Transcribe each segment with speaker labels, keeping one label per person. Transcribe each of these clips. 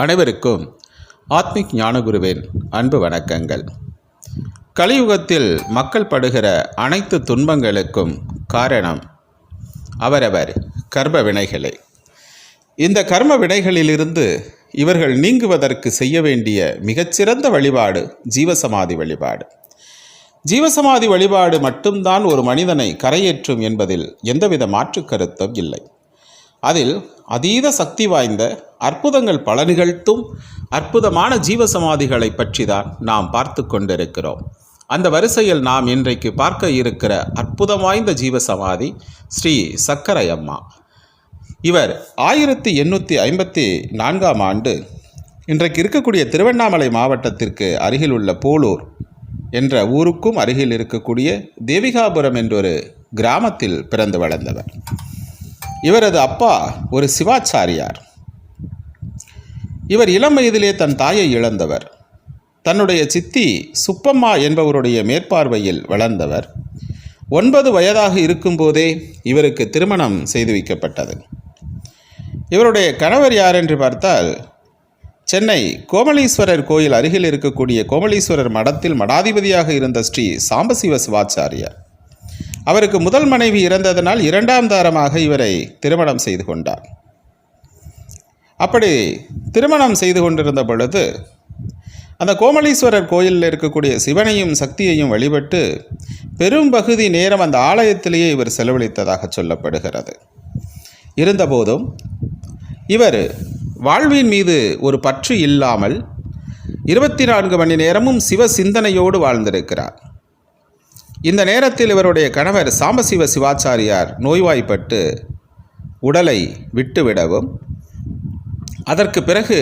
Speaker 1: அனைவருக்கும் ஆத்மிக் ஞானகுருவின் அன்பு வணக்கங்கள். கலியுகத்தில் மக்கள் படுகிற அனைத்து துன்பங்களுக்கும் காரணம் அவரவர் கர்ம வினைகளே. இந்த கர்ம வினைகளிலிருந்து இவர்கள் நீங்குவதற்கு செய்ய வேண்டிய மிகச்சிறந்த வழிபாடு ஜீவசமாதி வழிபாடு. ஜீவசமாதி வழிபாடு மட்டும்தான் ஒரு மனிதனை கரையேற்றும் என்பதில் எந்தவித மாற்று கருத்தும் இல்லை. அதில் அதீத சக்தி வாய்ந்த அற்புதங்கள் பல நிகழ்த்தும் அற்புதமான ஜீவசமாதிகளை பற்றி தான் நாம் பார்த்து கொண்டிருக்கிறோம். அந்த வரிசையில் நாம் இன்றைக்கு பார்க்க இருக்கிற அற்புதம் வாய்ந்த ஜீவசமாதி ஸ்ரீ சக்கரை அம்மா இவர் ஆயிரத்தி எண்ணூற்றி ஐம்பத்தி நான்காம் ஆண்டு இன்றைக்கு இருக்கக்கூடிய திருவண்ணாமலை மாவட்டத்திற்கு அருகில் உள்ள போலூர் என்ற ஊருக்கும் அருகில் இருக்கக்கூடிய தேவிகாபுரம் என்றொரு கிராமத்தில் பிறந்து வளர்ந்தவர். இவரது அப்பா ஒரு சிவாச்சாரியார். இவர் இளம் வயதிலே தன் தாயை இழந்தவர். தன்னுடைய சித்தி சுப்பம்மா என்பவருடைய மேற்பார்வையில் வளர்ந்தவர். ஒன்பது வயதாக இருக்கும்போதே இவருக்கு திருமணம் செய்து வைக்கப்பட்டது. இவருடைய கணவர் யார் என்று பார்த்தால் சென்னை கோமலீஸ்வரர் கோயில் அருகில் இருக்கக்கூடிய கோமலீஸ்வரர் மடத்தில் மடாதிபதியாக இருந்த ஸ்ரீ சாம்பசிவ சிவாச்சாரியார். அவருக்கு முதல் மனைவி இறந்ததனால் இரண்டாம் தாரமாக இவரை திருமணம் செய்து கொண்டார். அப்படி திருமணம் செய்து கொண்டிருந்த பொழுது அந்த கோமலீஸ்வரர் கோயிலில் இருக்கக்கூடிய சிவனையும் சக்தியையும் வழிபட்டு பெரும் பகுதி நேரம் அந்த ஆலயத்திலேயே இவர் செலவழித்ததாக சொல்லப்படுகிறது. இருந்தபோதும் இவர் வாழ்வின் மீது ஒரு பற்று இல்லாமல் இருபத்தி நான்கு மணி நேரமும் சிவ சிந்தனையோடு வாழ்ந்திருக்கிறார். இந்த நேரத்தில் இவருடைய கணவர் சாம்பசிவ சிவாச்சாரியார் நோய்வாய்ப்பட்டு உடலை விட்டுவிடவும் அதற்கு பிறகு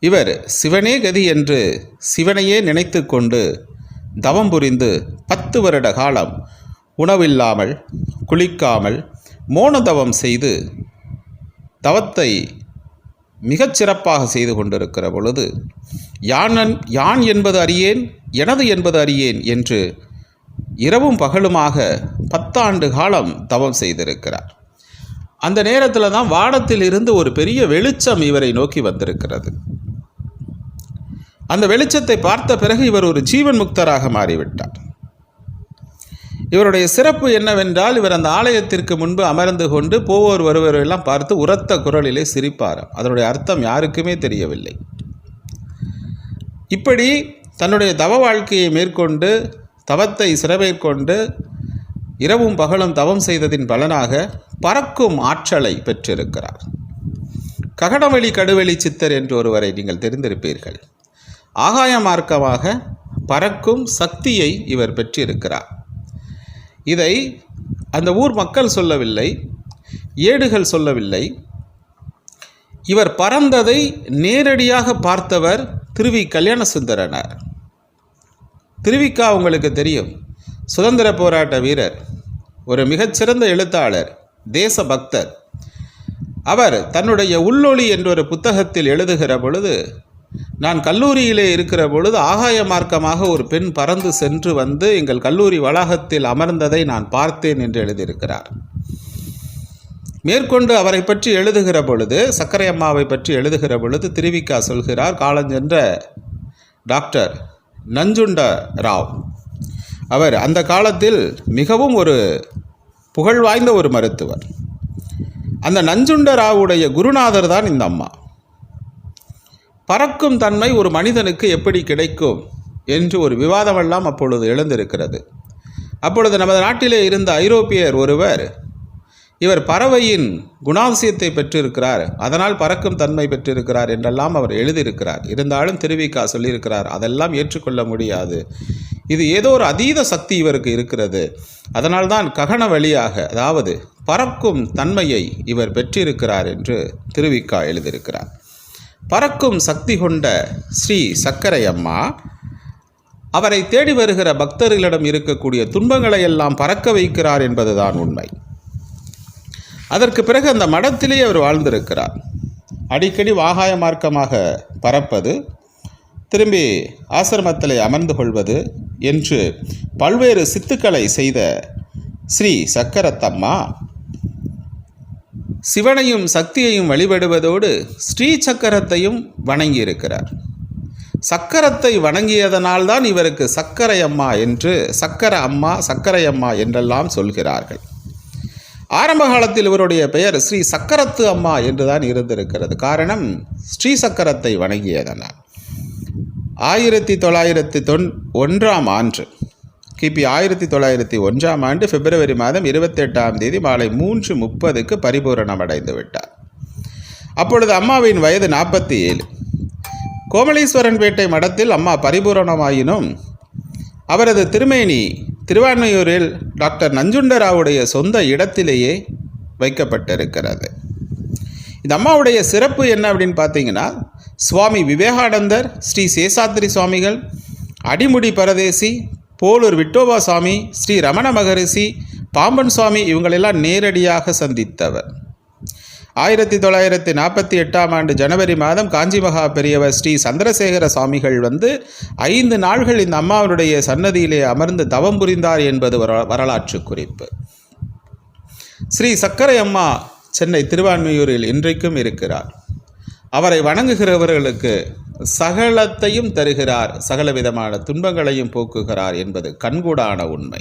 Speaker 1: இவர் சிவனே கதி என்று சிவனையே நினைத்து கொண்டு தவம் புரிந்து பத்து வருட காலம் உணவில்லாமல் குளிக்காமல் மோன தவம் செய்து தவத்தை மிகச் சிறப்பாக செய்து கொண்டிருக்கிற பொழுது யானன் யான் என்பது அறியேன் எனது என்பது அறியேன் என்று இரவும் பகலுமாக பத்தாண்டு காலம் தவம் செய்திருக்கிறார். அந்த நேரத்தில் தான் வானத்தில் இருந்து ஒரு பெரிய வெளிச்சம் இவரை நோக்கி வந்திருக்கிறது. அந்த வெளிச்சத்தை பார்த்த பிறகு இவர் ஒரு ஜீவன் முக்தராக மாறிவிட்டார். இவருடைய சிறப்பு என்னவென்றால் இவர் அந்த ஆலயத்திற்கு முன்பு அமர்ந்து கொண்டு போவோர் வருவர் பார்த்து உரத்த குரலிலே சிரிப்பார். அதனுடைய அர்த்தம் யாருக்குமே தெரியவில்லை. இப்படி தன்னுடைய தவ வாழ்க்கையை மேற்கொண்டு தவத்தை சிறவேற்கொண்டு இரவும் பகலும் தவம் செய்ததின் பலனாக பறக்கும் ஆற்றலை பெற்றிருக்கிறார். ககடவெளி கடுவெளி சித்தர் என்று ஒருவரை நீங்கள் தெரிந்திருப்பீர்கள். ஆகாய மார்க்கமாக பறக்கும் சக்தியை இவர் பெற்றிருக்கிறார். இதை அந்த ஊர் மக்கள் சொல்லவில்லை ஏடுகள் சொல்லவில்லை. இவர் பறந்ததை நேரடியாக பார்த்தவர் திருவி கல்யாணசுந்தரனார். திருவிக்கா உங்களுக்கு தெரியும். சுதந்திர போராட்ட வீரர் ஒரு மிகச்சிறந்த எழுத்தாளர் தேச பக்தர் அவர் தன்னுடைய உள்ளொளி என்றொரு புத்தகத்தில் எழுதுகிற பொழுது நான் கல்லூரியிலே இருக்கிற பொழுது ஆகாய மார்க்கமாக ஒரு பெண் பறந்து சென்று வந்து எங்கள் கல்லூரி வளாகத்தில் அமர்ந்ததை நான் பார்த்தேன் என்று எழுதியிருக்கிறார். மேற்கொண்டு அவரை பற்றி எழுதுகிற பொழுது சக்கரை அம்மாவை பற்றி எழுதுகிற பொழுது திருவிக்கா சொல்கிறார் காலஞ்சென்ற டாக்டர் நஞ்சுண்ட ராவ். அவர் அந்த காலத்தில் மிகவும் ஒரு புகழ் வாய்ந்த ஒரு மருத்துவர். அந்த நஞ்சுண்ட ராவுடைய குருநாதர் தான் இந்த அம்மா. பறக்கும் தன்மை ஒரு மனிதனுக்கு எப்படி கிடைக்கும் என்று ஒரு விவாதமெல்லாம் அப்பொழுது எழுந்திருக்கிறது. அப்பொழுது நமது நாட்டிலே இருந்த ஐரோப்பியர் ஒருவர் இவர் பறவையின் குணாதிசயத்தை பெற்றிருக்கிறார் அதனால் பறக்கும் தன்மை பெற்றிருக்கிறார் என்றெல்லாம் அவர் எழுதியிருக்கிறார். இருந்தாலும் திருவிக்கா சொல்லியிருக்கிறார் அதெல்லாம் ஏற்றுக்கொள்ள முடியாது. இது ஏதோ ஒரு அதீத சக்தி இவருக்கு இருக்கிறது. அதனால்தான் ககன வழியாக அதாவது பறக்கும் தன்மையை இவர் பெற்றிருக்கிறார் என்று திருவிக்கா எழுதியிருக்கிறார். பறக்கும் சக்தி கொண்ட ஸ்ரீ சக்கரை அம்மா அவரை தேடி வருகிற பக்தர்களிடம் இருக்கக்கூடிய துன்பங்களை எல்லாம் பறக்க வைக்கிறார் என்பதுதான் உண்மை. அதற்கு பிறகு அந்த மடத்திலே அவர் வாழ்ந்திருக்கிறார். அடிக்கடி வாகாய மார்க்கமாக பறப்பது திரும்பி ஆசிரமத்திலே அமர்ந்து கொள்வது என்று பல்வேறு சித்துக்களை செய்த ஸ்ரீ சக்கரத்தம்மா சிவனையும் சக்தியையும் வழிபடுவதோடு ஸ்ரீ சக்கரத்தையும் வணங்கியிருக்கிறார். சக்கரத்தை வணங்கியதனால்தான் இவருக்கு சக்கரை அம்மா என்று சக்கர அம்மா சக்கரை அம்மா என்றெல்லாம் சொல்கிறார்கள். ஆரம்ப காலத்தில் இவருடைய பெயர் ஸ்ரீ சக்கரத்து அம்மா என்றுதான் இருந்திருக்கிறது. காரணம் ஸ்ரீ சக்கரத்தை வணங்கியதனால் ஆயிரத்தி தொள்ளாயிரத்தி தொன் ஒன்றாம் ஆண்டு கிபி ஆயிரத்தி தொள்ளாயிரத்தி ஒன்றாம் ஆண்டு பிப்ரவரி மாதம் இருபத்தெட்டாம் தேதி மாலை மூன்று முப்பதுக்கு பரிபூரணம் அடைந்து விட்டார் அப்பொழுது அம்மாவின் வயது நாற்பத்தி ஏழு கோமலீஸ்வரன்பேட்டை மடத்தில் அம்மா பரிபூரணமாயினும் அவரது திருமேனி திருவான்மையூரில் டாக்டர் நஞ்சுண்டராவுடைய சொந்த இடத்திலேயே வைக்கப்பட்டிருக்கிறது. இந்த அம்மாவுடைய சிறப்பு என்ன அப்படின்னு பார்த்தீங்கன்னா சுவாமி விவேகானந்தர் ஸ்ரீ சேஷாத்ரி சுவாமிகள் அடிமுடி பரதேசி போலூர் விட்டோபா சுவாமி ஸ்ரீ ரமண மகரிஷி பாம்பன் சுவாமி இவங்களெல்லாம் நேரடியாக சந்தித்தவர். ஆயிரத்தி தொள்ளாயிரத்தி நாற்பத்தி எட்டாம் ஆண்டு ஜனவரி மாதம் காஞ்சி மகா பெரியவர் ஸ்ரீ சந்திரசேகர சுவாமிகள் வந்து ஐந்து நாள்கள் இந்த அம்மாவனுடைய சன்னதியிலே அமர்ந்து தவம் புரிந்தார் என்பது வர- வரலாற்று குறிப்பு. ஸ்ரீ சக்கரை அம்மா சென்னை திருவான்மையூரில் இன்றைக்கும் இருக்கிறார். அவரை வணங்குகிறவர்களுக்கு சகலத்தையும் தருகிறார் சகல விதமான துன்பங்களையும் போக்குகிறார் என்பது கண்கூடான உண்மை.